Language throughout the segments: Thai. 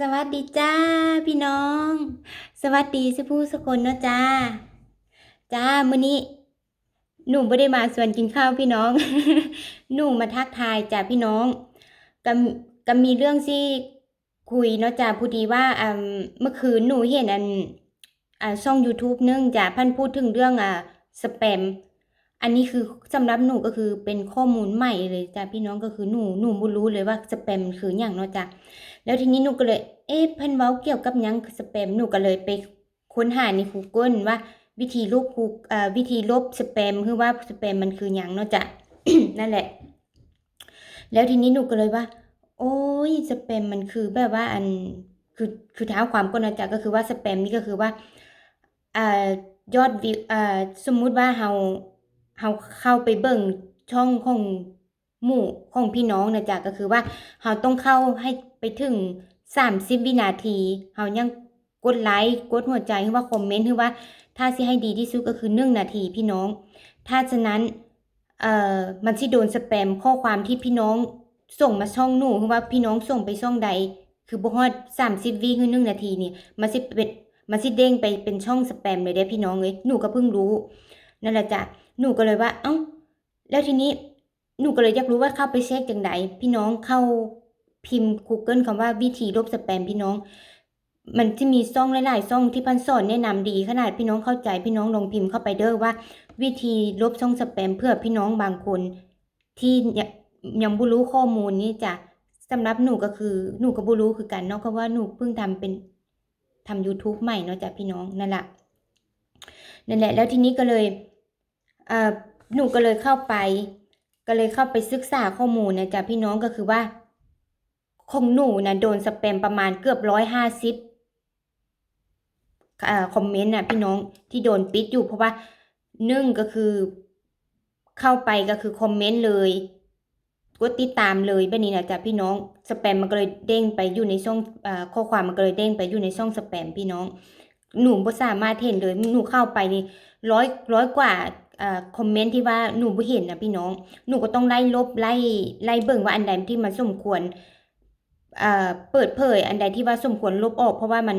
สวัสดีจ้าพี่น้อง สวัสดีสผู้สกลเนาะจ้า จ้ามื้อนี้ หนูไม่ได้มาส่วนกินข้าวพี่น้อง หนูมาทักทายจ้าพี่น้องก็กมีเรื่องที่คุยเนาะจ้าพอดีว่าอ่าเมื่อคืนหนูเห็นอันอ่าช่อง YouTube นึงจ้าพันพูดถึงเรื่องอ่าสแปม อันนี้คือสำหรับหนูก็คือเป็นข้อมูลใหม่เลยจ้าพี่น้องก็คือหนูหนูบ่รู้เลยว่าสแปมคืออย่างเนาะจ้าแล้วทีนี้หนูก็เลย เอ๊ะเพิ่นเว้าเกี่ยวกับหยังสแปมหนูก็เลยไปค้นหาใน Google ว่าวิธีลบกูเอ่อวิธีลบสแปมคือว่าสแปมมันคือหยังเนาะจ้ะนั่นแหละ แล้วทีนี้หนูก็เลยว่า โอ้ยสแปมมันคือแบบว่าอันคือคือเท้าความก่อนนะจ๊ะก็คือว่าสแปมนี่ก็คือว่าอ่ายอดวิวอ่าสมมุติว่าเฮา เฮาเข้าไปเบิ่งช่องของหมู่ของพี่น้องนะจ๊ะก็คือว่าเฮาต้องเข้าให้ไปถึง30วินาทีเฮายังกดไลค์กดหัวใจหรือว่าคอมเมนต์หรือว่า ถ้าสิให้ดีที่สุดก็คือ1นาทีพี่น้อง ถ้าฉะนั้นเอ่อมันสิโดนสแปมข้อความที่พี่น้องส่งมาช่องหนูคือว่าพี่น้องส่งไปช่องใด คือบ่ฮอด30วิคือ1นาทีนี่มันสิเป็นมันสิเด้งไปเป็นช่องสแปมเลยเด้พี่น้องเอ้ยหนูก็เพิ่งรู้ นั่นแหละจ้ะหนูก็เลยว่า เอ้า แล้วทีนี้หนูก็เลยอยากรู้ว่าเข้าไปเช็คจังไดพี่น้องเข้าพิมพ์ Google คำว่าวิธีลบสแปมพี่น้อง มันจะมีช่องหลายๆช่องที่พันสอนแนะนำดีขนาดพี่น้องเข้าใจพี่น้องลงพิมพ์เข้าไปเด้อว่า วิธีลบช่องสแปมเพื่อพี่น้องบางคน ที่ยังบุรู้ข้อมูลนี้จ้ะสำหรับหนูก็คือหนูก็บ่รู้คือกันเนาะเพราะว่าหนูเพิ่งทำเป็นทำ YouTube ใหม่เนาะจ้ะพี่น้องนั่นแหละนั่นแหละ แล้วทีนี้ก็เลย หนูก็เลยเข้าไป ก็เลยเข้าไปศึกษาข้อมูลนะจ้ะพี่น้องก็คือว่า ของหนูนะโดนสแปมประมาณเกือบร้อยห้าสิบคอมเมนต์นะพี่น้องที่โดนปิดอยู่เพราะว่าหนึ่งก็คือเข้าไปก็คือคอมเมนต์เลยกดติดตามเลยแบบนี้นะจ๊ะพี่น้องสแปมมันก็เลยเด้งไปอยู่ในช่องอข้อความมันก็เลยเด้งไปอยู่ในช่องสแปมพี่น้อง หนูบ่สามารถเห็นเลยหนูเข้าไปนี่ร้อยร้อยกว่า คอมเมนต์ที่ว่าหนูบ่เห็นนะพี่น้อง หนูก็ต้องไล่ลบไล่ไล่เบิ่งว่าอันใดที่มันสมควรเอเปิดเผยอันใดที่ว่าสมควรลบออก เพราะว่ามัน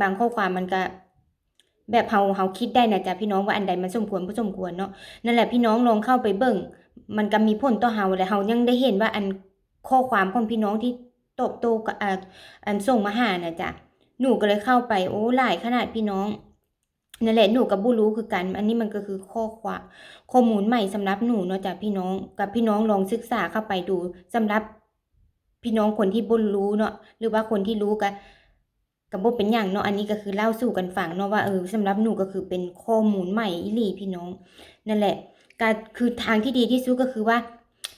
บางข้อความมันก็ แบบเฮาเฮาคิดได้นะจ๊ะพี่น้องว่าอันใดมันสมควรบ่สมควรเนาะนั่นแหละพี่น้องลองเข้าไปเบิ่งมันก็มีผลต่อเฮาและเฮายังได้เห็นว่าอันข้อความของพี่น้องที่ตบโตกับอันส่งมาหานะจ้ะหนูก็เลยเข้าไปโอ้หลายขนาดพี่น้อง นั่นแหละหนูก็บ่รู้คือกัน อันนี้มันก็คือข้อความข้อมูลใหม่สำหรับหนูเนาะจ้ะพี่น้องกับพี่น้องลองศึกษาเข้าไปดูสำหรับพี่น้องคนที่บ่รู้เนาะหรือว่าคนที่รู้ก็ก็บ่เป็นหยังเนาะอันนี้ก็คือเล่าสู่กันฟังเนาะว่าเออสำหรับหนูก็คือเป็นข้อมูลใหม่อีหลีพี่น้อง นั่นแหละก็คือทางที่ดีที่สุดก็คือว่า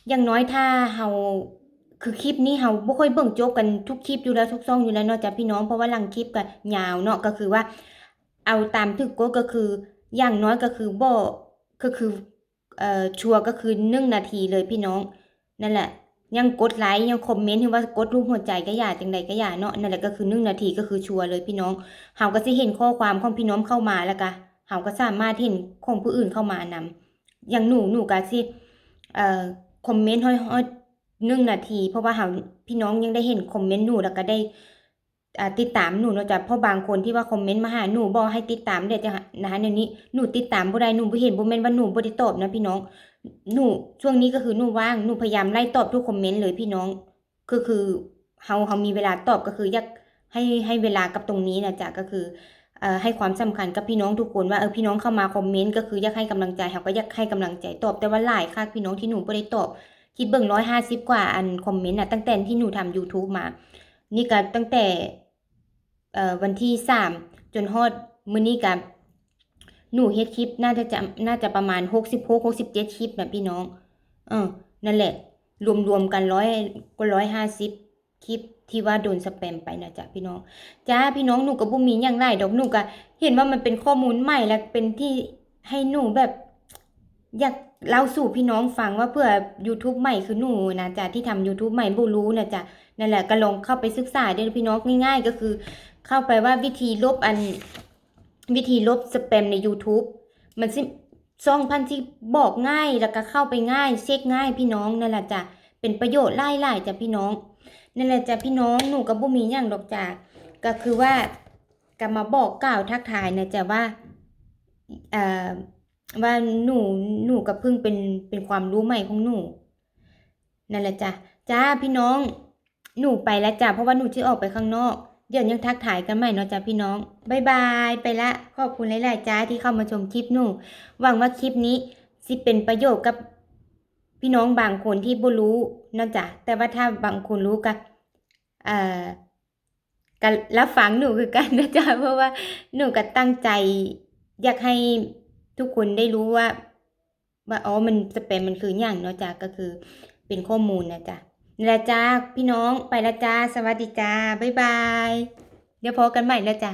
อย่างน้อยถ้าเฮาคือคลิปนี้เฮาบ่ค่อยเบิ่งจบกันทุกคลิปอยู่แล้วทุกช่องอยู่แล้วเนาะจ้ะพี่น้องเพราะว่าลังคลิปก็ยาวเนาะก็คือว่า เอาตามถึกกฎก็คืออย่างน้อยก็คือบ่ก็คือเอ่อชัวร์ก็คือ1นาทีเลยพี่น้อง นั่นแหละ ยังกดไลค์ยังคอมเมนต์หรือว่ากดรูปหัวใจก็อย่าจังใดก็อย่าเนาะนั่นแหละก็คือ1นาทีก็คือชัวร์เลยพี่น้องเฮาก็สิเห็นข้อความของพี่น้องเข้ามาแล้วก็เฮาก็สามารถเห็นของผู้อื่นเข้ามานำอย่างหนูหนูก็สิเอ่อคอมเมนต์ฮ้อยๆ1นาที เพราะว่าเฮาพี่น้องยังได้เห็นคอมเมนต์หนูแล้วก็ได้ ติดตามหนูเนาะจ้ะเพราะบางคนที่ว่าคอมเมนต์มาหาหนูบ่ให้ติดตามเด้จ้ะนะคะเดี๋ยวนี้หนูติดตามบ่ได้หนูบ่เห็นบ่แม่นว่าหนูบ่ได้ตอบนะพี่น้อง หนูช่วงนี้ก็คือหนูว่างหนูพยายามไล่ตอบทุกคอมเมนต์เลยพี่น้อง ก็คือเฮาเฮามีเวลาตอบก็คืออยากให้ให้เวลากับตรงนี้นะจ๊ะก็คือเอ่อให้ความสำคัญกับพี่น้องทุกคนว่าเออพี่น้องเข้ามาคอมเมนต์ก็คืออยากให้กำลังใจเฮาก็อยากให้กำลังใจตอบแต่ว่าหลายคักพี่น้องที่หนูบ่ได้ตอบคิดเบิ่ง150กว่าอันคอมเมนต์น่ะตั้งแต่ที่หนูทำ YouTube มา นี่ก็ตั้งแต่ วันที่3จนฮอดมื้อนี้ก็หนูเฮ็ดคลิปน่าจะจะน่าจะประมาณ66 67คลิปน่ะพี่น้อง เออ นั่นแหละ รวมๆกัน100ก็150คลิปที่ว่าโดนสแปมไปนะจ๊ะพี่น้องจ้าพี่น้องหนูก็บ่มีหยังหลายดอกหนูก็เห็นว่ามันเป็นข้อมูลใหม่และเป็นที่ให้หนูแบบ อยากเล่าสู่พี่น้องฟังว่าเพื่อ YouTube ใหม่คือหนูนะจ๊ะที่ทำ YouTube ใหม่บ่รู้นะจ๊ะนั่นแหละก็ลองเข้าไปศึกษาเด้อพี่น้องง่าย ๆ ก็คือ เข้าไปว่าวิธีลบอันวิธีลบสแปมใน YouTube มันสิช่องพันที่บอกง่ายแล้วก็เข้าไปง่ายเช็คง่ายพี่น้องนั่นแหละจ้ะเป็นประโยชน์หลายๆจ้ะพี่น้องนั่นแหละจ้ะพี่น้องหนูกับบุมีอย่างดอกจ้ะก็คือว่าก็มาบอกกล่าวทักทายนะจ้ะว่าอ่อว่าหนูหนูกับพิ่งเป็นเป็นความรู้ใหม่ของหนูนั่นแหละจ้ะจ้าพี่น้องหนูไปแล้วจ้ะเพราะว่าหนูจะออกไปข้างนอก เดี๋ยวยังทักทายกันใหม่เนาะจ้ะพี่น้องบายบายไปละ ขอบคุณหลาย ๆ จ้าที่เข้ามาชมคลิปหนูหวังว่าคลิปนี้สิเป็นประโยชน์กับพี่น้องบางคนที่บ่รู้เนาะจ้ะแต่ว่าถ้าบางคนรู้ก็เอ่อก็รับฟังหนูคือกันนะจ๊ะเพราะว่าหนูก็ตั้งใจ อยากให้ทุกคนได้รู้ว่า ว่าอ๋อมันสเปมมันคืออย่างเนาะจ้ะก็คือเป็นข้อมูลนะจ๊ะ นี่แหละจ้าพี่น้องไปละจ้าสวัสดีจ้าบ๊ายบาย เดี๋ยวพบกันใหม่แล้วจ้ะ